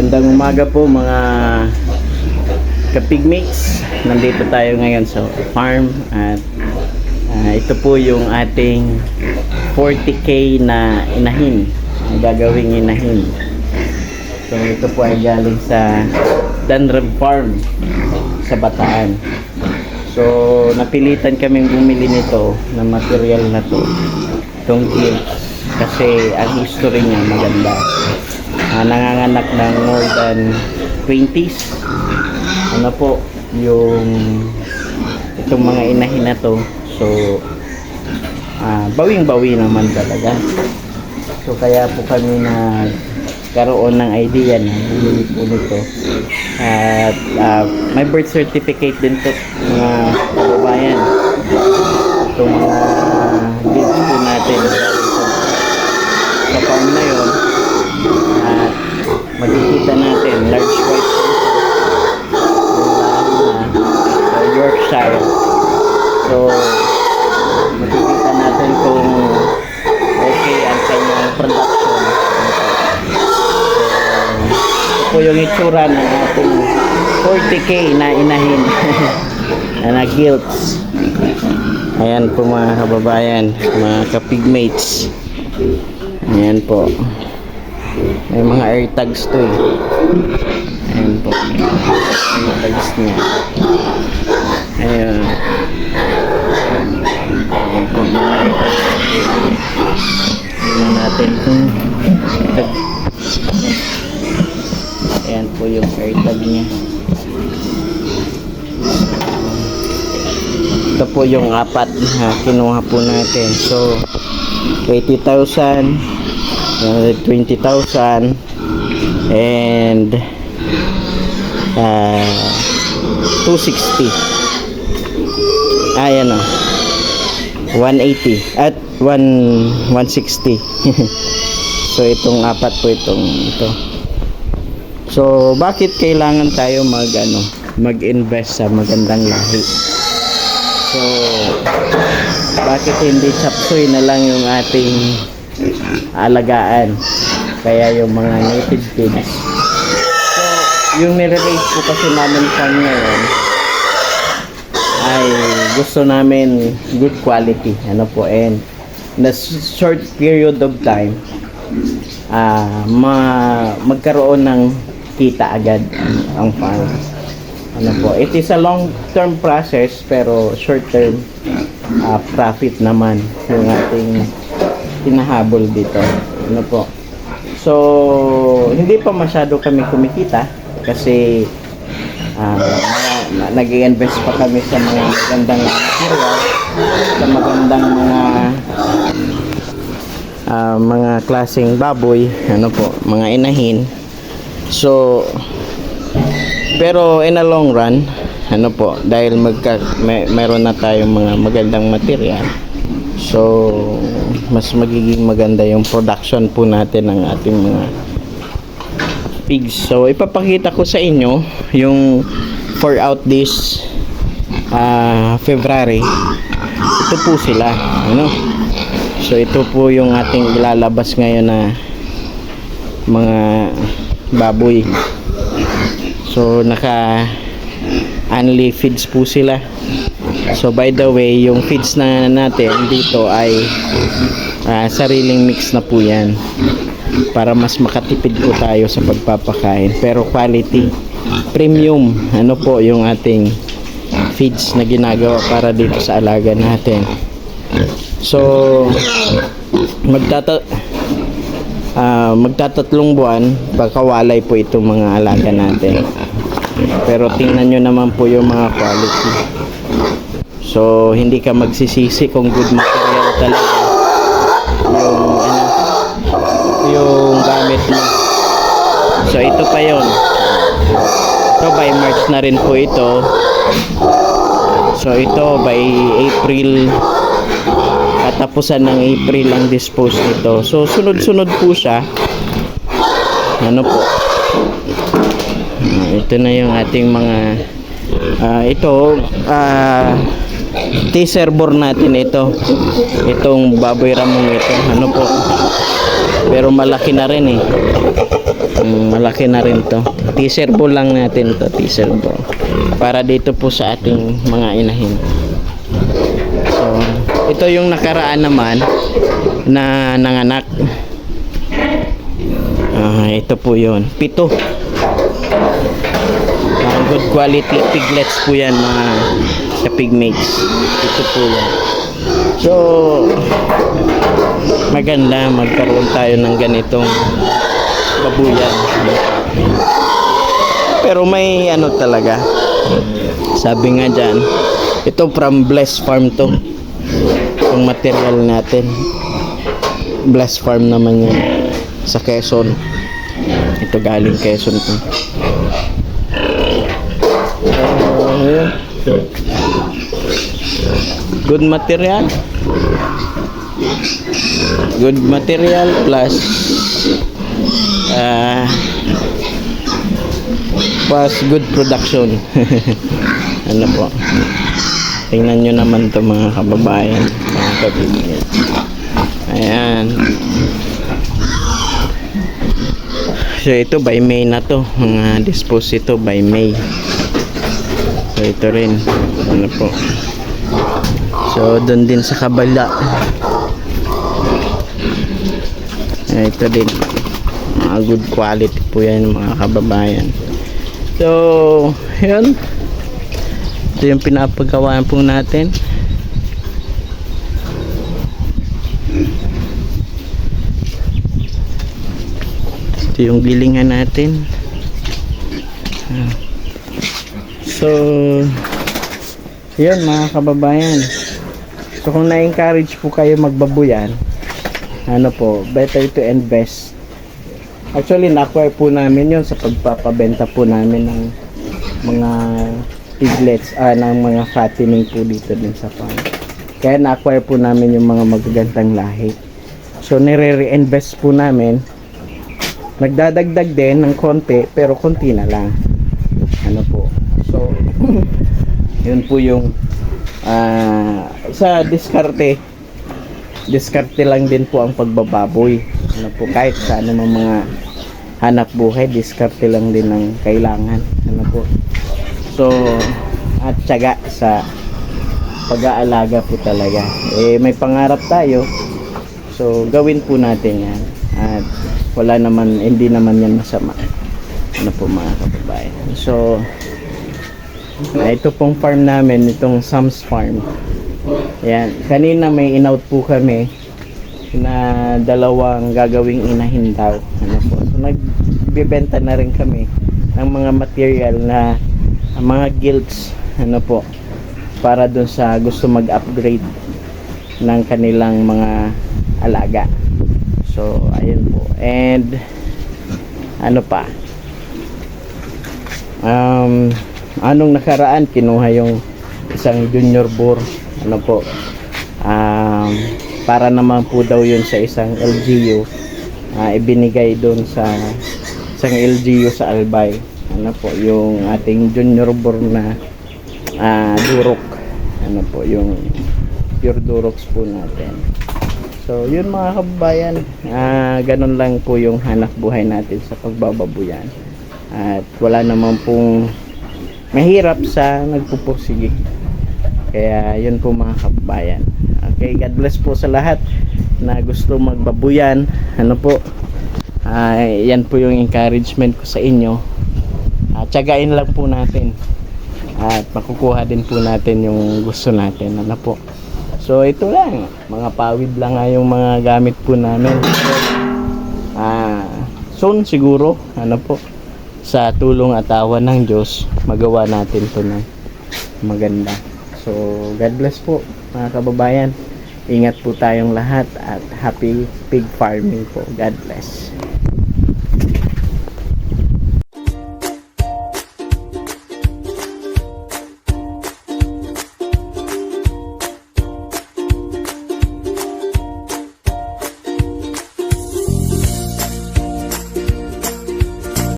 Magandang umaga po mga kapigmates. Nandito tayo ngayon sa farm at ah, ito po yung ating 40k na inahin. Ang gagawing inahin. So ito po ay galing sa Danrem Farm sa Bataan. So napilitan kaming bumili nito na material na to. Itong gift kasi ang history niya maganda. Ah, nanganganak ng more than 20s. Ano po yung itong mga inahin na to. So ah, bawing-bawi naman talaga. So kaya po kami na karoon ng idea na bumili po nito. At ah, may birth certificate din to mga kababayan. Itong mga po yung itsura ng ating 40k na inahin na nag-gilts. Ayan po mga kababayan, mga kapigmates. Ayan po. May mga air tags to eh. Ayan po. Air tags niya. Ayan. Ayan po. Tingnan natin kung po yung air tag niya. Ito po yung apat na kinuha po natin. So, 80,000, uh, 20,000, and uh, 260. Ayan o. 180 at 1 160. so itong apat po itong ito. So bakit kailangan tayo mag ano, mag-invest sa magandang lahi? So bakit hindi chapsoy na lang yung ating alagaan? Kaya yung mga native feeds. So yung nire-raise po kasi namin farm ngayon ay gusto namin good quality ano po and in a short period of time ah ma magkaroon ng kita agad ang farm ano po it is a long term process pero short term ah, profit naman yung ating tinahabol dito. Ano po. So hindi pa masyado kami kumikita kasi ah, nag invest pa kami sa mga magandang material sa magandang mga ah, mga klaseng baboy ano po mga inahin so pero in a long run ano po dahil magka, may, meron na tayong mga magandang material so mas magiging maganda yung production po natin ng ating mga pigs. So ipapakita ko sa inyo yung for out this ah, February. Ito po sila ano? So ito po yung ating ilalabas ngayon na mga baboy. So naka only feeds po sila. So by the way yung feeds na natin dito ay ah, sariling mix na po yan. Para mas makatipid po tayo sa pagpapakain. Pero quality premium ano po yung ating feeds na ginagawa para dito sa alaga natin. So magtata ah, magtatatlong buwan pagkawalay po itong mga alaga natin. Pero tingnan nyo naman po yung mga quality. So hindi ka magsisisi kung good material talaga. Yung ano yung gamit mo. So ito pa yon so by March na rin po ito. So ito by April katapusan ng April ang dispose nito. So sunod sunod po siya. Ano po? Ito na yung ating mga ah, ito ah teaser bore natin ito. Itong baboy ramong ito. Ano po? Pero malaki na rin eh. Mm, malaki na rin to. Teaser ball lang natin to, teaser ball. Para dito po sa ating mga inahin. Ito yung nakaraan naman na nanganak. Ah, ito po yun. Pito. Mga good quality piglets po yan mga kapigmates. Ito po yan. So, maganda magkaroon tayo ng ganitong babuyan. Pero may ano talaga. Sabi nga dyan, ito from Bless Farm to. Yung material natin. Bless Farm naman yan. Sa Quezon. Ito galing Quezon to. Good material. Good material plus ah plus good production. ano po? Tingnan nyo naman to mga kababayan, mga kabibigyan. Ayan. So ito by May na to, mga dispose ito by May. So ito rin, ano po. So doon din sa kabala. Ito din. Mga good quality po yan mga kababayan. So, yun. Ito yung pinapagawaan po natin. Ito yung gilingan natin. So, yun mga kababayan. So kung na-encourage po kayo magbabuyan, ano po, better to invest. Actually, na-acquire po namin yun sa pagpapabenta po namin ng mga piglets, ah, ng mga fattening po dito din sa farm. Kaya na-acquire po namin yung mga magagandang lahi. So, nire-reinvest po namin. Nagdadagdag din ng konti, pero konti na lang. Ano po. So, yun po yung ah, sa diskarte diskarte lang din po ang pagbababoy ano po kahit sa ano mga hanap buhay diskarte lang din ang kailangan ano po so at tiyaga sa pag-aalaga po talaga eh may pangarap tayo so gawin po natin yan at wala naman hindi naman yan masama ano po mga kababayan so na ito pong farm namin, itong Sam's Farm. Yan, kanina may in-out po kami na dalawang gagawing inahin daw. Ano po. So nagbebenta na rin kami ng mga material na mga guilds ano po para dun sa gusto mag-upgrade ng kanilang mga alaga. So ayun po. And ano pa? Um, anong nakaraan kinuha yung isang junior boar ano po um, para naman po daw yun sa isang LGU ah, ibinigay doon sa isang LGU sa Albay ano po yung ating junior boar na ah, durok ano po yung pure duroks po natin so yun mga kababayan ah, ganun lang po yung hanap buhay natin sa pagbababuyan at wala naman pong mahirap sa nagpupursige. Kaya yun po mga kababayan. Okay, God bless po sa lahat na gusto magbabuyan. Ano po? Ay, yan po yung encouragement ko sa inyo. At tsagain lang po natin. At makukuha din po natin yung gusto natin. Ano po? So ito lang, mga pawid lang nga yung mga gamit po namin. Ah, soon siguro, ano po? sa tulong at awa ng Diyos magawa natin to ng maganda so God bless po mga kababayan ingat po tayong lahat at happy pig farming po God bless